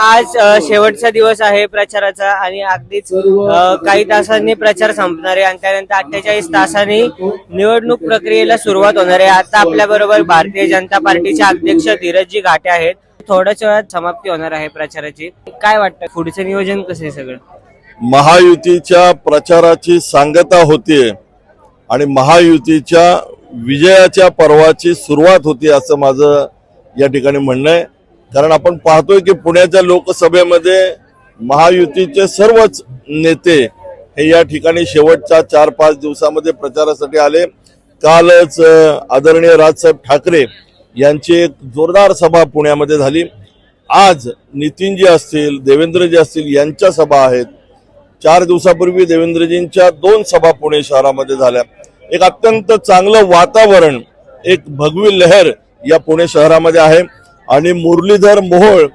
आज शेवटचा दिवस आहे प्रचाराचा आणि अगदीच काही तासांनी प्रचार संपणार आहे. आणि त्यानंतर अठ्ठेचाळीस तासांनी निवडणूक प्रक्रियेला सुरुवात होणार आहे. आता आपल्या बरोबर भारतीय जनता पार्टीचे अध्यक्ष धीरजजी घाटे आहेत. थोड्याच वेळात समाप्ती होणार आहे प्रचाराची. काय वाटतं? पुढचं नियोजन कसं आहे सगळं? महायुतीच्या प्रचाराची सांगता होतीये आणि महायुतीच्या विजयाच्या पर्वाची सुरुवात होती असं माझं या ठिकाणी म्हणणं आहे. कारण आपण पाहतोय की पुण्याच्या लोकसभेमध्ये महायुतीचे सर्वच नेते हे या ठिकाणी शेवटच्या चार पाच दिवसामध्ये प्रचारासाठी आले. कालच आदरणीय राजसाहेब ठाकरे यांची एक जोरदार सभा पुण्यामध्ये झाली. आज नितीनजी असतील देवेंद्रजी असतील यांच्या सभा आहेत. चार दिवसापूर्वी देवेंद्रजींच्या दोन सभा पुणे शहरामध्ये झाल्या. एक अत्यंत चांगलं वातावरण एक भगवी लहर या पुणे शहरामध्ये आहे. आणि मुरलीधर मोहोळ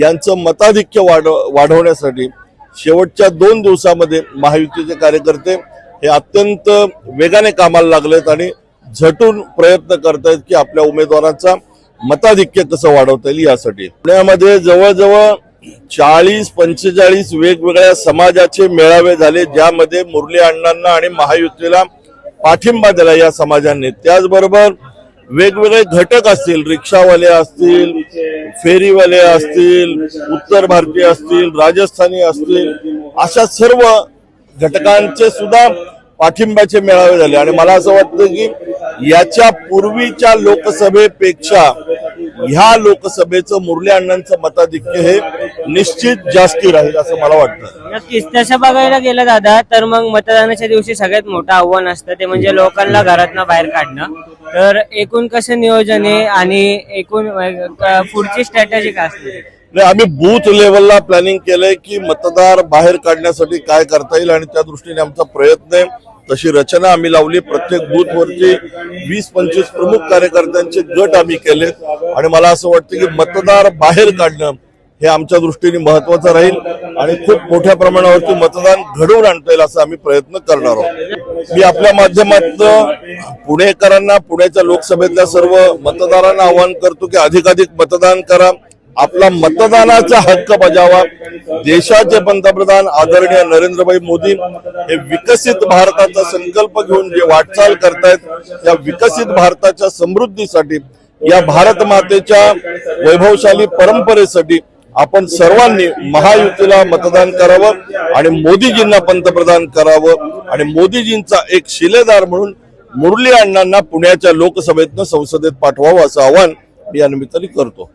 यांचं मताधिक्य वाढ वाढवण्यासाठी शेवटच्या दोन दिवसामध्ये महायुतीचे कार्यकर्ते हे अत्यंत वेगाने कामाला लागलेत आणि झटून प्रयत्न करतायत की आपल्या उमेदवारांचा मताधिक्य कसं वाढवता येईल यासाठी. पुण्यामध्ये जवळजवळ चाळीस पंचेचाळीस वेगवेगळ्या समाजाचे मेळावे झाले ज्यामध्ये मुरली अण्णांना आणि महायुतीला पाठिंबा दिला या समाजाने. त्याचबरोबर वेगवेगळे घटक असतील रिक्षावाले असतील फेरीवाले असतील उत्तर भारतीय असतील राजस्थानी असतील अशा सर्व घटकांचे सुद्धा पाठिंब्याचे मेळावे झाले. आणि मला असं वाटतं की याच्या पूर्वीच्या लोकसभेपेक्षा ह्या लोकसभेचं मुरली अण्णांचं मताधिक्य हे निश्चित जास्ती राहील असं मला वाटतं. नक्कीच. तसं बघायला गेलं दादा तर मग मतदानाच्या दिवशी सगळ्यात मोठं आव्हान असतं ते म्हणजे लोकांना घरातनं बाहेर काढणं. तर एकूण कसं नियोजन आहे आणि एकूण पुढची स्ट्रॅटेजी काय असते नाही आम्ही बूथ लेवलला प्लॅनिंग केलंय की मतदार बाहेर काढण्यासाठी काय करता येईल आणि त्या दृष्टीने आमचा प्रयत्न आहे. तशी रचना आम्ही लावली. प्रत्येक बूथवरती वीस पंचवीस प्रमुख कार्यकर्त्यांचे गट आम्ही केलेत. आणि मला असं वाटतं की मतदार बाहेर काढणं हे आमच्या दृष्टीने महत्वाचं राहील आणि खूप मोठ्या प्रमाणावरती मतदान घडवून आणता येईल असं आम्ही प्रयत्न करणार आहोत. मी आपल्या माध्यमातून पुणेकरांना पुण्याच्या लोकसभेतल्या सर्व मतदारांना आवाहन करतो की अधिकाधिक मतदान करा. आपला मतदानाचा हक्क बजावा. देशाचे पंतप्रधान आदरणीय नरेंद्रभाई मोदी हे विकसित भारताचा संकल्प घेऊन जे वाटचाल करतायत त्या विकसित भारताच्या समृद्धीसाठी या भारत मातेच्या वैभवशाली परंपरेसाठी आपण सर्वांनी महायुतीला मतदान करावं आणि मोदीजींना पंतप्रधान करावं आणि मोदीजींचा एक शिलेदार म्हणून मुरली अण्णांना पुण्याच्या लोकसभेतनं संसदेत पाठवावं असं आवाहन मी या निमित्ताने करतो.